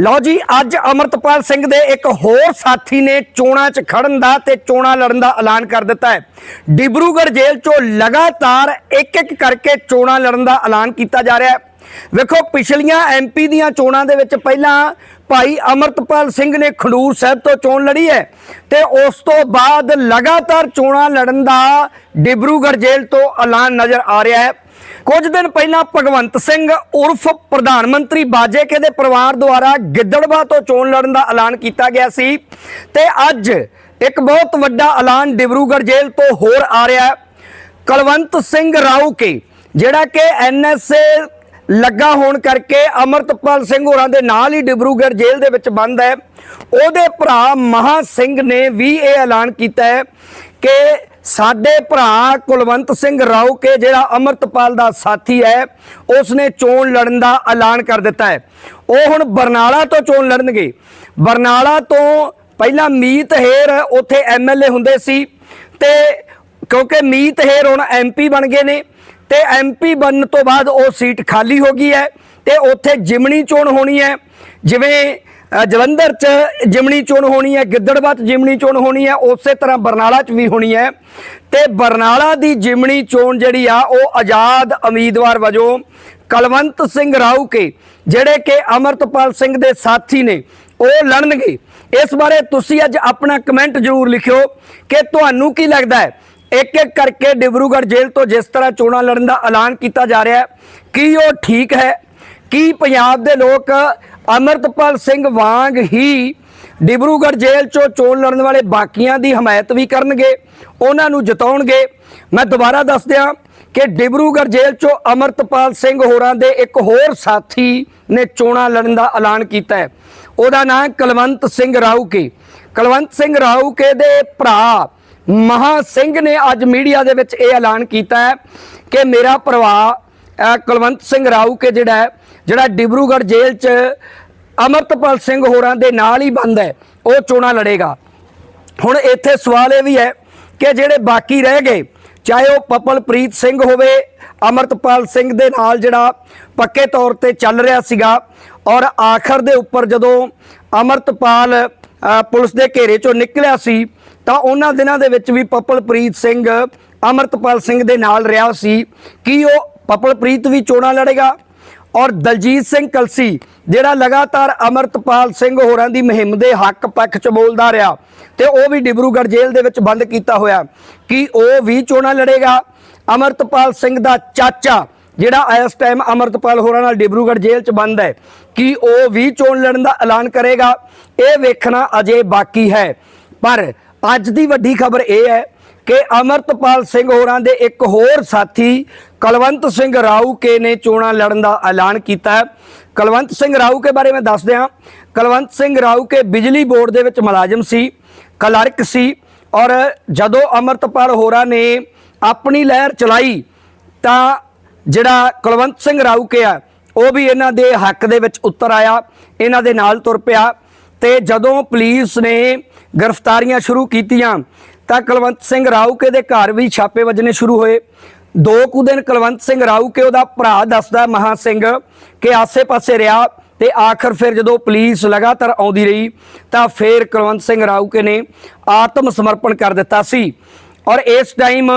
ਲਓ ਜੀ, ਅੱਜ ਅਮਰਤਪਾਲ ਸਿੰਘ ਦੇ ਇੱਕ ਹੋਰ ਸਾਥੀ ਨੇ ਚੋਣਾਂ 'ਚ ਖੜਨ ਦਾ ਤੇ ਚੋਣਾਂ ਲੜਨ ਦਾ ਐਲਾਨ ਕਰ ਦਿੱਤਾ ਹੈ। ਡਿਬਰੂਗੜ੍ਹ ਜੇਲ੍ਹ 'ਚੋਂ ਲਗਾਤਾਰ ਇੱਕ ਇੱਕ ਕਰਕੇ ਚੋਣਾਂ ਲੜਨ ਦਾ ਐਲਾਨ ਕੀਤਾ ਜਾ ਰਿਹਾ ਹੈ। ਵੇਖੋ, ਪਿਛਲੀਆਂ ਐਮਪੀ ਦੀਆਂ ਚੋਣਾਂ ਦੇ ਵਿੱਚ ਪਹਿਲਾਂ ਭਾਈ ਅਮਰਤਪਾਲ ਸਿੰਘ ਨੇ ਖਡੂਰ ਸਾਹਿਬ ਤੋਂ ਚੋਣ ਲੜੀ ਹੈ ਤੇ ਉਸ ਤੋਂ ਬਾਅਦ ਲਗਾਤਾਰ ਚੋਣਾਂ ਲੜਨ ਦਾ ਡਿਬਰੂਗੜ੍ਹ ਜੇਲ੍ਹ ਤੋਂ ਐਲਾਨ ਨਜ਼ਰ ਆ ਰਿਹਾ ਹੈ। ਕੁਝ ਦਿਨ ਪਹਿਲਾਂ ਭਗਵੰਤ ਸਿੰਘ ਉਰਫ ਪ੍ਰਧਾਨ ਮੰਤਰੀ ਬਾਜੇਕੇ ਦੇ ਪਰਿਵਾਰ ਦੁਆਰਾ ਗਿੱਦੜਵਾ ਤੋਂ ਚੋਣ ਲੜਨ ਦਾ ਐਲਾਨ ਕੀਤਾ ਗਿਆ ਸੀ ਤੇ ਅੱਜ ਇੱਕ ਬਹੁਤ ਵੱਡਾ ਐਲਾਨ ਡਿਬਰੂਗੜ੍ਹ ਜੇਲ੍ਹ ਤੋਂ ਹੋਰ ਆ ਰਿਹਾ ਹੈ। ਕੁਲਵੰਤ ਸਿੰਘ ਰਾਊਕੇ, ਜਿਹੜਾ ਕਿ ਐਨਐਸਏ ਲੱਗਾ ਹੋਣ ਕਰਕੇ ਅਮਰਤਪਾਲ ਸਿੰਘ ਹੋਰਾਂ ਦੇ ਨਾਲ ਹੀ ਡਿਬਰੂਗੜ੍ਹ ਜੇਲ੍ਹ ਦੇ ਵਿੱਚ ਬੰਦ ਹੈ। ਉਹਦੇ ਭਰਾ ਮਹਾ ਸਿੰਘ ਨੇ ਵੀ ਇਹ ਐਲਾਨ ਕੀਤਾ ਹੈ ਕਿ ਸਾਡੇ ਭਰਾ ਕੁਲਵੰਤ ਸਿੰਘ ਰਾਓ ਕੇ ਜਿਹੜਾ ਅਮਰਤਪਾਲ ਦਾ ਸਾਥੀ ਹੈ ਉਸ ਨੇ ਚੋਣ ਲੜਨ ਦਾ ਐਲਾਨ ਕਰ ਦਿੱਤਾ ਹੈ। ਉਹ ਹੁਣ ਬਰਨਾਲਾ ਤੋਂ ਚੋਣ ਲੜਨਗੇ। ਬਰਨਾਲਾ ਤੋਂ ਪਹਿਲਾਂ ਮੀਤ ਹੇਰ ਉੱਥੇ ਐਮਐਲਏ ਹੁੰਦੇ ਸੀ ਤੇ ਕਿਉਂਕਿ ਮੀਤ ਹੇਰ ਹੁਣ ਐਮਪੀ ਬਣ ਗਏ ਨੇ, ਤੇ ਐਮਪੀ ਬਣਨ ਤੋਂ ਬਾਅਦ ਉਹ ਸੀਟ ਖਾਲੀ ਹੋ ਗਈ ਹੈ ਤੇ ਉੱਥੇ ਜਿਮਣੀ ਚੋਣ ਹੋਣੀ ਹੈ। ਜਿਵੇਂ ਜਲੰਧਰ 'ਚ ਜਿਮਣੀ ਚੋਣ ਹੋਣੀ ਹੈ ਗਿੱਦੜਬਾਹ 'ਚ ਜਿਮਣੀ ਚੋਣ ਹੋਣੀ ਹੈ, ਉਸੇ ਤਰ੍ਹਾਂ ਬਰਨਾਲਾ 'ਚ ਵੀ ਹੋਣੀ ਹੈ। ਤੇ ਬਰਨਾਲਾ ਦੀ ਜਿਮਣੀ ਚੋਣ ਜਿਹੜੀ ਆ, ਉਹ ਆਜ਼ਾਦ ਉਮੀਦਵਾਰ ਵਜੋਂ ਕਲਵੰਤ ਸਿੰਘ ਰਾਊਕੇ ਜਿਹੜੇ ਕਿ ਅਮਰਤਪਾਲ ਸਿੰਘ ਦੇ ਸਾਥੀ ਨੇ, ਉਹ ਲੜਨਗੇ। ਇਸ ਬਾਰੇ ਤੁਸੀਂ ਅੱਜ ਆਪਣਾ ਕਮੈਂਟ ਜ਼ਰੂਰ ਲਿਖਿਓ ਕਿ ਤੁਹਾਨੂੰ ਕੀ ਲੱਗਦਾ ਹੈ? ਇੱਕ ਇੱਕ ਕਰਕੇ ਡਿਬਰੂਗੜ੍ਹ ਜੇਲ੍ਹ ਤੋਂ ਜਿਸ ਤਰ੍ਹਾਂ ਚੋਣਾਂ ਲੜਨ ਦਾ ਐਲਾਨ ਕੀਤਾ ਜਾ ਰਿਹਾ ਹੈ, ਕੀ ਉਹ ਠੀਕ ਹੈ? ਕੀ ਪੰਜਾਬ ਦੇ ਲੋਕ ਅਮਰਤਪਾਲ ਸਿੰਘ ਵਾਂਗ ਹੀ ਡਿਬਰੂਗੜ੍ਹ ਜੇਲ੍ਹ ਚੋਂ ਚੋਣ ਲੜਨ ਵਾਲੇ ਬਾਕੀਆਂ ਦੀ ਹਮਾਇਤ ਵੀ ਕਰਨਗੇ ਉਹਨਾਂ ਨੂੰ ਜਿਤਾਉਣਗੇ। ਮੈਂ ਦੁਬਾਰਾ ਦੱਸ ਦਿਆਂ ਕਿ ਡਿਬਰੂਗੜ੍ਹ ਜੇਲ੍ਹ ਚੋਂ ਅਮਰਤਪਾਲ ਸਿੰਘ ਹੋਰਾਂ ਦੇ ਇੱਕ ਹੋਰ ਸਾਥੀ ਨੇ ਚੋਣਾਂ ਲੜਨ ਦਾ ਐਲਾਨ ਕੀਤਾ ਹੈ। ਉਹਦਾ ਨਾਮ ਕੁਲਵੰਤ ਸਿੰਘ ਰਾਊਕੇ। ਕੁਲਵੰਤ ਸਿੰਘ ਰਾਊਕੇ ਦੇ ਭਰਾ ਮਹਾ ਸਿੰਘ ਨੇ ਅੱਜ ਮੀਡੀਆ ਦੇ ਵਿੱਚ ਇਹ ਐਲਾਨ ਕੀਤਾ ਹੈ ਕਿ ਮੇਰਾ ਭਰਾ ਅਹ, ਕੁਲਵੰਤ ਸਿੰਘ ਰਾਊਕੇ ਜਿਹੜਾ ਹੈ ਜਿਹੜਾ ਡਿਬਰੂਗੜ੍ਹ ਜੇਲ੍ਹ 'ਚ ਅਮਰਤਪਾਲ ਸਿੰਘ ਹੋਰਾਂ ਦੇ ਨਾਲ ਹੀ ਬੰਦ ਹੈ, ਉਹ ਚੋਣਾਂ ਲੜੇਗਾ। ਹੁਣ ਇੱਥੇ ਸਵਾਲ ਇਹ ਵੀ ਹੈ ਕਿ ਜਿਹੜੇ ਬਾਕੀ ਰਹਿ ਗਏ, ਚਾਹੇ ਉਹ ਪਪਲਪ੍ਰੀਤ ਸਿੰਘ ਹੋਵੇ, ਅਮਰਤਪਾਲ ਸਿੰਘ ਦੇ ਨਾਲ ਜਿਹੜਾ ਪੱਕੇ ਤੌਰ ਤੇ ਚੱਲ ਰਿਹਾ ਸੀਗਾ, ਔਰ ਆਖਰ ਦੇ ਉੱਪਰ ਜਦੋਂ ਅਮਰਤਪਾਲ ਪੁਲਿਸ ਦੇ ਘੇਰੇ ਚੋਂ ਨਿਕਲਿਆ ਸੀ, ਤਾਂ ਉਹਨਾਂ ਦਿਨਾਂ ਦੇ ਵਿੱਚ ਵੀ ਪਪਲਪ੍ਰੀਤ ਸਿੰਘ, ਅਮਰਤਪਾਲ ਸਿੰਘ ਦੇ ਨਾਲ ਰਿਹਾ ਸੀ। ਕੀ ਉਹ ਪਪਲਪ੍ਰੀਤ ਵੀ ਚੋਣਾਂ ਲੜੇਗਾ? ਔਰ ਦਲਜੀਤ ਸਿੰਘ ਕਲਸੀ, ਜਿਹੜਾ ਲਗਾਤਾਰ ਅਮਰਤਪਾਲ ਸਿੰਘ ਹੋਰਾਂ ਦੀ ਮੁਹਿੰਮ ਦੇ ਹੱਕ ਪੱਖ ਚ ਬੋਲਦਾ ਰਿਹਾ ਤੇ ਉਹ ਵੀ ਡਿਬਰੂਗੜ੍ਹ ਜੇਲ੍ਹ ਦੇ ਵਿੱਚ ਬੰਦ ਕੀਤਾ ਹੋਇਆ ਕਿ ਉਹ ਵੀ ਚੋਣਾਂ ਲੜੇਗਾ। ਅਮਰਤਪਾਲ ਸਿੰਘ ਦਾ ਚਾਚਾ, ਜਿਹੜਾ ਇਸ ਟਾਈਮ ਅਮਰਤਪਾਲ ਹੋਰਾਂ ਨਾਲ ਡਿਬਰੂਗੜ੍ਹ ਜੇਲ੍ਹ ਚ ਬੰਦ ਹੈ, ਕਿ ਉਹ ਵੀ ਚੋਣ ਲੜਨ ਦਾ ਐਲਾਨ ਕਰੇਗਾ। ਇਹ ਵੇਖਣਾ ਅਜੇ ਬਾਕੀ ਹੈ। ਪਰ ਅੱਜ ਦੀ ਵੱਡੀ ਖਬਰ ਇਹ ਹੈ ਕਿ ਅਮਰਤਪਾਲ ਸਿੰਘ ਹੋਰਾਂ ਦੇ ਇੱਕ ਹੋਰ ਸਾਥੀ ਕੁਲਵੰਤ ਸਿੰਘ ਰਾਊਕੇ ਨੇ ਚੋਣਾਂ ਲੜਨ ਦਾ ਐਲਾਨ ਕੀਤਾ ਹੈ। ਕੁਲਵੰਤ ਸਿੰਘ ਰਾਊ ਕੇ ਬਾਰੇ ਮੈਂ ਦੱਸ ਦਿਆਂ ਕੁਲਵੰਤ ਸਿੰਘ ਰਾਊ ਕੇ ਬਿਜਲੀ ਬੋਰਡ ਦੇ ਵਿੱਚ ਮੁਲਾਜ਼ਮ ਸੀ, ਕਲਰਕ ਸੀ ਔਰ ਜਦੋਂ ਅਮਰਤਪਾਲ ਹੋਰਾਂ ਨੇ ਆਪਣੀ ਲਹਿਰ ਚਲਾਈ ਤਾਂ ਜਿਹੜਾ ਕੁਲਵੰਤ ਸਿੰਘ ਰਾਊਕੇ ਆ, ਉਹ ਵੀ ਇਹਨਾਂ ਦੇ ਹੱਕ ਦੇ ਵਿੱਚ ਉਤਰ ਆਇਆ, ਇਹਨਾਂ ਦੇ ਨਾਲ ਤੁਰ ਪਿਆ ਤੇ ਜਦੋਂ ਪੁਲਿਸ ਨੇ ਗ੍ਰਿਫਤਾਰੀਆਂ ਸ਼ੁਰੂ ਕੀਤੀਆਂ ਤਾਂ ਕੁਲਵੰਤ ਸਿੰਘ ਰਾਊਕੇ ਦੇ ਘਰ ਵੀ ਛਾਪੇ ਵੱਜਣੇ ਸ਼ੁਰੂ ਹੋਏ। ਦੋ ਕੁ ਦਿਨ ਕੁਲਵੰਤ ਸਿੰਘ ਰਾਊਕੇ, ਉਹਦਾ ਭਰਾ ਦੱਸਦਾ ਮਹਾ ਸਿੰਘ ਕਿ ਆਸੇ-ਪਾਸੇ ਰਿਹਾ ਤੇ ਆਖਰ ਫਿਰ ਜਦੋਂ ਪੁਲਿਸ ਲਗਾਤਾਰ ਆਉਂਦੀ ਰਹੀ ਤਾਂ ਫਿਰ ਕੁਲਵੰਤ ਸਿੰਘ ਰਾਊਕੇ ਨੇ ਆਤਮ ਸਮਰਪਣ ਕਰ ਦਿੱਤਾ ਸੀ। ਔਰ ਇਸ ਟਾਈਮ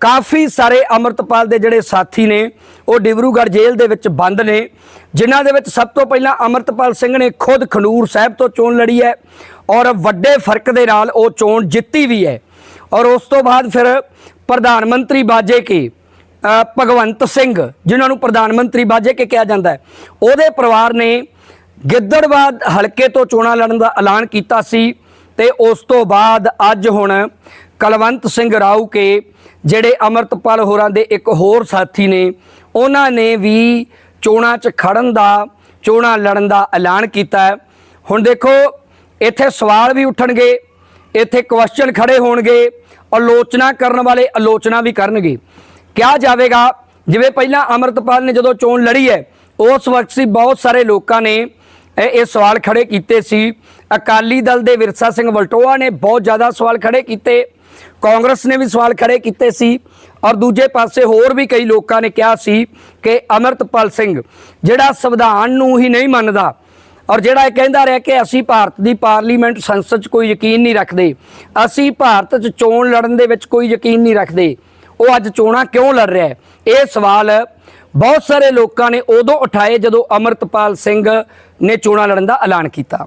ਕਾਫੀ ਸਾਰੇ ਅਮਰਤਪਾਲ ਦੇ ਜਿਹੜੇ ਸਾਥੀ ਨੇ, ਉਹ ਡਿਬਰੂਗੜ੍ਹ ਜੇਲ੍ਹ ਦੇ ਵਿੱਚ ਬੰਦ ਨੇ, ਜਿਨ੍ਹਾਂ ਦੇ ਵਿੱਚ ਸਭ ਤੋਂ ਪਹਿਲਾਂ ਅਮਰਤਪਾਲ ਸਿੰਘ ਨੇ ਖੁਦ ਖਨੂਰ ਸਾਹਿਬ ਤੋਂ ਚੋਣ ਲੜੀ ਹੈ ਔਰ ਵੱਡੇ ਫ਼ਰਕ ਦੇ ਨਾਲ ਉਹ ਚੋਣ ਜਿੱਤੀ ਵੀ ਹੈ। ਔਰ ਉਸ ਤੋਂ ਬਾਅਦ ਫਿਰ ਪ੍ਰਧਾਨ ਮੰਤਰੀ ਬਾਜੇ ਕੇ ਭਗਵੰਤ ਸਿੰਘ, ਜਿਨ੍ਹਾਂ ਨੂੰ ਪ੍ਰਧਾਨ ਮੰਤਰੀ ਬਾਜੇ ਕੇ ਕਿਹਾ ਜਾਂਦਾ ਹੈ, ਉਹਦੇ ਪਰਿਵਾਰ ਨੇ ਗਿੱਦੜਬਾਦ ਹਲਕੇ ਤੋਂ ਚੋਣਾਂ ਲੜਨ ਦਾ ਐਲਾਨ ਕੀਤਾ ਸੀ ਤੇ ਉਸ ਤੋਂ ਬਾਅਦ ਅੱਜ ਹੁਣ ਕਲਵੰਤ ਸਿੰਘ ਰਾਊ ਕੇ ਜਿਹੜੇ ਅਮਰਤਪਾਲ ਹੋਰਾਂ ਦੇ ਇੱਕ ਹੋਰ ਸਾਥੀ ਨੇ, ਉਹਨਾਂ ਨੇ ਵੀ ਚੋਣਾਂ 'ਚ ਖੜਨ ਦਾ, ਚੋਣਾਂ ਲੜਨ ਦਾ ਐਲਾਨ ਕੀਤਾ ਹੁਣ ਦੇਖੋ, ਇੱਥੇ ਸਵਾਲ ਵੀ ਉੱਠਣਗੇ, ਇੱਥੇ ਕੁਐਸਚਨ ਖੜੇ ਹੋਣਗੇ, ਆਲੋਚਨਾ ਕਰਨ ਵਾਲੇ ਆਲੋਚਨਾ ਵੀ ਕਰਨਗੇ। ਕਿਹਾ ਜਾਵੇਗਾ, ਜਿਵੇਂ ਪਹਿਲਾਂ ਅਮਰਤਪਾਲ ਨੇ ਜਦੋਂ ਚੋਣ ਲੜੀ ਹੈ, ਉਸ ਵਕਤ ਸੀ ਬਹੁਤ ਸਾਰੇ ਲੋਕਾਂ ਨੇ ਇਹ ਇਹ ਸਵਾਲ ਖੜੇ ਕੀਤੇ ਸੀ। ਅਕਾਲੀ ਦਲ ਦੇ ਵਿਰਸਾ ਸਿੰਘ ਵਲਟੋਆ ਨੇ ਬਹੁਤ ਜ਼ਿਆਦਾ ਸਵਾਲ ਖੜੇ ਕੀਤੇ। ਕਾਂਗਰਸ ਨੇ ਵੀ ਸਵਾਲ ਖੜੇ ਕੀਤੇ ਸੀ ਔਰ ਦੂਜੇ ਪਾਸੇ ਹੋਰ ਵੀ ਕਈ ਲੋਕਾਂ ਨੇ ਕਿਹਾ ਸੀ ਕਿ ਅਮਰਤਪਾਲ ਸਿੰਘ ਜਿਹੜਾ ਸੰਵਿਧਾਨ ਨੂੰ ਹੀ ਨਹੀਂ ਮੰਨਦਾ ਔਰ ਜਿਹੜਾ ਇਹ ਕਹਿੰਦਾ ਰਿਹਾ ਕਿ ਅਸੀਂ ਭਾਰਤ ਦੀ ਪਾਰਲੀਮੈਂਟ ਸੰਸਦ 'ਚ ਕੋਈ ਯਕੀਨ ਨਹੀਂ ਰੱਖਦੇ, ਅਸੀਂ ਭਾਰਤ 'ਚ ਚੋਣ ਲੜਨ ਦੇ ਵਿੱਚ ਕੋਈ ਯਕੀਨ ਨਹੀਂ ਰੱਖਦੇ, ਉਹ ਅੱਜ ਚੋਣਾਂ ਕਿਉਂ ਲੜ ਰਿਹਾ ਹੈ? ਇਹ ਸਵਾਲ ਬਹੁਤ ਸਾਰੇ ਲੋਕਾਂ ਨੇ ਉਦੋਂ ਉਠਾਏ ਜਦੋਂ ਅਮਰਤਪਾਲ ਸਿੰਘ ਨੇ ਚੋਣਾਂ ਲੜਨ ਦਾ ਐਲਾਨ ਕੀਤਾ।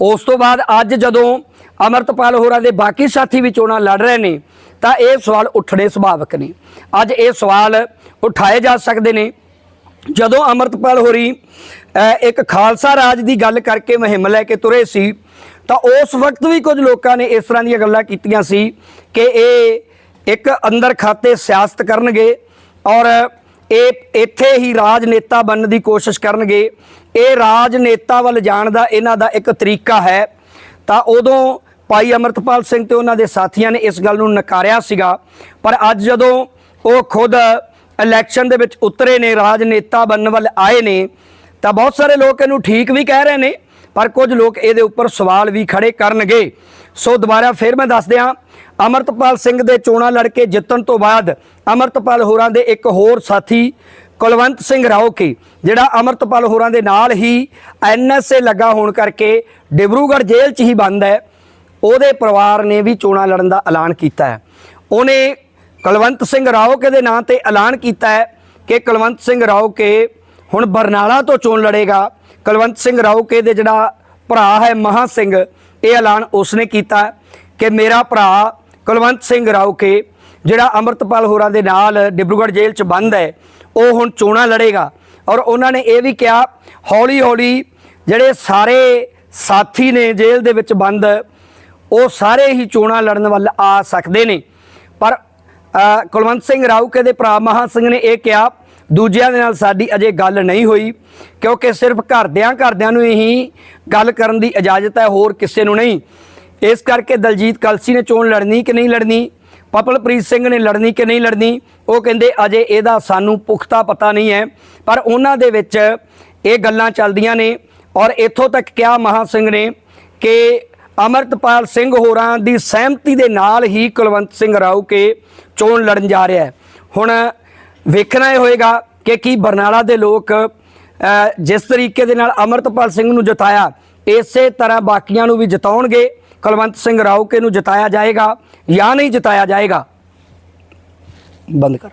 ਉਸ ਤੋਂ ਬਾਅਦ ਅੱਜ ਜਦੋਂ ਅਮਰਤਪਾਲ ਹੋਰਾਂ ਦੇ ਬਾਕੀ ਸਾਥੀ ਵੀ ਚੋਣਾਂ ਲੜ ਰਹੇ ਨੇ, ਤਾਂ ਇਹ ਸਵਾਲ ਉੱਠਣੇ ਸੁਭਾਵਿਕ ਨੇ। ਅੱਜ ਇਹ ਸਵਾਲ ਉਠਾਏ ਜਾ ਸਕਦੇ ਨੇ। ਜਦੋਂ ਅਮਰਤਪਾਲ ਹੋਰੀ ਇੱਕ ਖਾਲਸਾ ਰਾਜ ਦੀ ਗੱਲ ਕਰਕੇ ਮੁਹਿੰਮ ਲੈ ਕੇ ਤੁਰੇ ਸੀ, ਤਾਂ ਉਸ ਵਕਤ ਵੀ ਕੁਝ ਲੋਕਾਂ ਨੇ ਇਸ ਤਰ੍ਹਾਂ ਦੀਆਂ ਗੱਲਾਂ ਕੀਤੀਆਂ ਸੀ ਕਿ ਇਹ ਇੱਕ ਅੰਦਰ ਖਾਤੇ ਸਿਆਸਤ ਕਰਨਗੇ ਔਰ ਇਹ ਇੱਥੇ ਹੀ ਰਾਜਨੇਤਾ ਬਣਨ ਦੀ ਕੋਸ਼ਿਸ਼ ਕਰਨਗੇ। ਇਹ ਰਾਜਨੇਤਾ ਵੱਲ ਜਾਣ ਦਾ ਇਹਨਾਂ ਦਾ ਇੱਕ ਤਰੀਕਾ ਹੈ। ਤਾਂ ਉਦੋਂ ਭਾਈ ਅਮਰਤਪਾਲ ਸਿੰਘ ਤੇ ਉਹਨਾਂ ਦੇ ਸਾਥੀਆਂ ਨੇ ਇਸ ਗੱਲ ਨੂੰ ਨਕਾਰਿਆ ਸੀਗਾ। ਪਰ ਅੱਜ ਜਦੋਂ ਉਹ ਖੁਦ ਇਲੈਕਸ਼ਨ ਦੇ ਵਿੱਚ ਉਤਰੇ ਨੇ, ਰਾਜਨੇਤਾ ਬਣਨ ਵੱਲ ਆਏ ਨੇ, ਤਾਂ ਬਹੁਤ ਸਾਰੇ ਲੋਕ ਇਹਨੂੰ ਠੀਕ ਵੀ ਕਹਿ ਰਹੇ ਨੇ, ਪਰ ਕੁਝ ਲੋਕ ਇਹਦੇ ਉੱਪਰ ਸਵਾਲ ਵੀ ਖੜੇ ਕਰਨਗੇ। ਸੋ ਦੁਬਾਰਾ ਫਿਰ ਮੈਂ ਦੱਸ ਦਿਆਂ ਅਮਰਤਪਾਲ ਸਿੰਘ ਦੇ ਚੋਣਾਂ ਲੜ ਕੇ ਜਿੱਤਣ ਤੋਂ ਬਾਅਦ ਅਮਰਤਪਾਲ ਹੋਰਾਂ ਦੇ ਇੱਕ ਹੋਰ ਸਾਥੀ, ਕੁਲਵੰਤ ਸਿੰਘ ਰਾਓਕੇ, ਜਿਹੜਾ ਅਮਰਤਪਾਲ ਹੋਰਾਂ ਦੇ ਨਾਲ ਹੀ ਐਨਐਸਏ ਲੱਗਾ ਹੋਣ ਕਰਕੇ ਡਿਬਰੂਗੜ੍ਹ ਜੇਲ੍ਹ 'ਚ ਹੀ ਬੰਦ ਹੈ। ਉਹਦੇ ਪਰਿਵਾਰ ਨੇ ਵੀ ਚੋਣਾਂ ਲੜਨ ਦਾ ਐਲਾਨ ਕੀਤਾ ਹੈ। ਉਹਨੇ ਕੁਲਵੰਤ ਸਿੰਘ ਰਾਓਕੇ ਦੇ ਨਾਂ ਤੇ ਐਲਾਨ ਕੀਤਾ ਹੈ ਕਿ ਕੁਲਵੰਤ ਸਿੰਘ ਰਾਓਕੇ ਹੁਣ ਬਰਨਾਲਾ ਤੋਂ ਚੋਣ ਲੜੇਗਾ। ਕੁਲਵੰਤ ਸਿੰਘ ਰਾਓਕੇ ਦੇ ਜਿਹੜਾ ਭਰਾ ਹੈ ਮਹਾ ਸਿੰਘ, ਇਹ ਐਲਾਨ ਉਸਨੇ ਕੀਤਾ ਕਿ ਮੇਰਾ ਭਰਾ ਕੁਲਵੰਤ ਸਿੰਘ ਰਾਓਕੇ, ਜਿਹੜਾ ਅਮਰਤਪਾਲ ਹੋਰਾਂ ਦੇ ਨਾਲ ਡਿਬਰੂਗੜ੍ਹ ਜੇਲ੍ਹ 'ਚ ਬੰਦ ਹੈ, ਉਹ ਹੁਣ ਚੋਣਾਂ ਲੜੇਗਾ। ਔਰ ਉਹਨਾਂ ਨੇ ਇਹ ਵੀ ਕਿਹਾ ਹੌਲੀ ਹੌਲੀ ਜਿਹੜੇ ਸਾਰੇ ਸਾਥੀ ਨੇ ਜੇਲ੍ਹ ਦੇ ਵਿੱਚ ਬੰਦ ਉਹ ਸਾਰੇ ਹੀ ਚੋਣਾਂ ਲੜਨ ਵੱਲ ਆ ਸਕਦੇ ਨੇ। ਪਰ ਕੁਲਵੰਤ ਸਿੰਘ ਰਾਊਕੇ ਦੇ ਭਰਾ ਮਹਾ ਸਿੰਘ ਨੇ ਇਹ ਕਿਹਾ, ਦੂਜਿਆਂ ਦੇ ਨਾਲ ਸਾਡੀ ਅਜੇ ਗੱਲ ਨਹੀਂ ਹੋਈ, ਕਿਉਂਕਿ ਸਿਰਫ ਘਰਦਿਆਂ ਘਰਦਿਆਂ ਨੂੰ ਹੀ ਗੱਲ ਕਰਨ ਦੀ ਇਜਾਜ਼ਤ ਹੈ, ਹੋਰ ਕਿਸੇ ਨੂੰ ਨਹੀਂ। ਇਸ ਕਰਕੇ ਦਲਜੀਤ ਕਲਸੀ ਨੇ ਚੋਣ ਲੜਨੀ ਕਿ ਨਹੀਂ ਲੜਨੀ, ਪਪਲਪ੍ਰੀਤ ਸਿੰਘ ਨੇ ਲੜਨੀ ਕਿ ਨਹੀਂ ਲੜਨੀ, ਉਹ ਕਹਿੰਦੇ ਅਜੇ ਇਹਦਾ ਸਾਨੂੰ ਪੁਖਤਾ ਪਤਾ ਨਹੀਂ ਹੈ, ਪਰ ਉਹਨਾਂ ਦੇ ਵਿੱਚ ਇਹ ਗੱਲਾਂ ਚੱਲਦੀਆਂ ਨੇ। ਔਰ ਇੱਥੋਂ ਤੱਕ ਕਿਹਾ ਮਹਾ ਸਿੰਘ ਨੇ ਕਿ ਅਮਰਤਪਾਲ ਸਿੰਘ ਹੋਰਾਂ ਦੀ ਸਹਿਮਤੀ ਦੇ ਨਾਲ ਹੀ ਕੁਲਵੰਤ ਸਿੰਘ ਰਾਉ ਕੇ ਚੋਣ ਲੜਨ ਜਾ ਰਿਹਾ ਹੈ। ਹੁਣ ਵੇਖਣਾ ਇਹ ਹੋਏਗਾ ਕਿ ਕੀ ਬਰਨਾਲਾ ਦੇ ਲੋਕ ਜਿਸ ਤਰੀਕੇ ਦੇ ਨਾਲ ਅਮਰਤਪਾਲ ਸਿੰਘ ਨੂੰ ਜਿਤਾਇਆ, ਇਸੇ ਤਰ੍ਹਾਂ ਬਾਕੀਆਂ ਨੂੰ ਵੀ ਜਿਤਾਉਣਗੇ, ਕੁਲਵੰਤ ਸਿੰਘ ਰਾਉਕੇ ਨੂੰ ਜਿਤਾਇਆ ਜਾਏਗਾ ਜਾਂ ਨਹੀਂ ਜਿਤਾਇਆ ਜਾਏਗਾ। ਬੰਦ ਕਰ।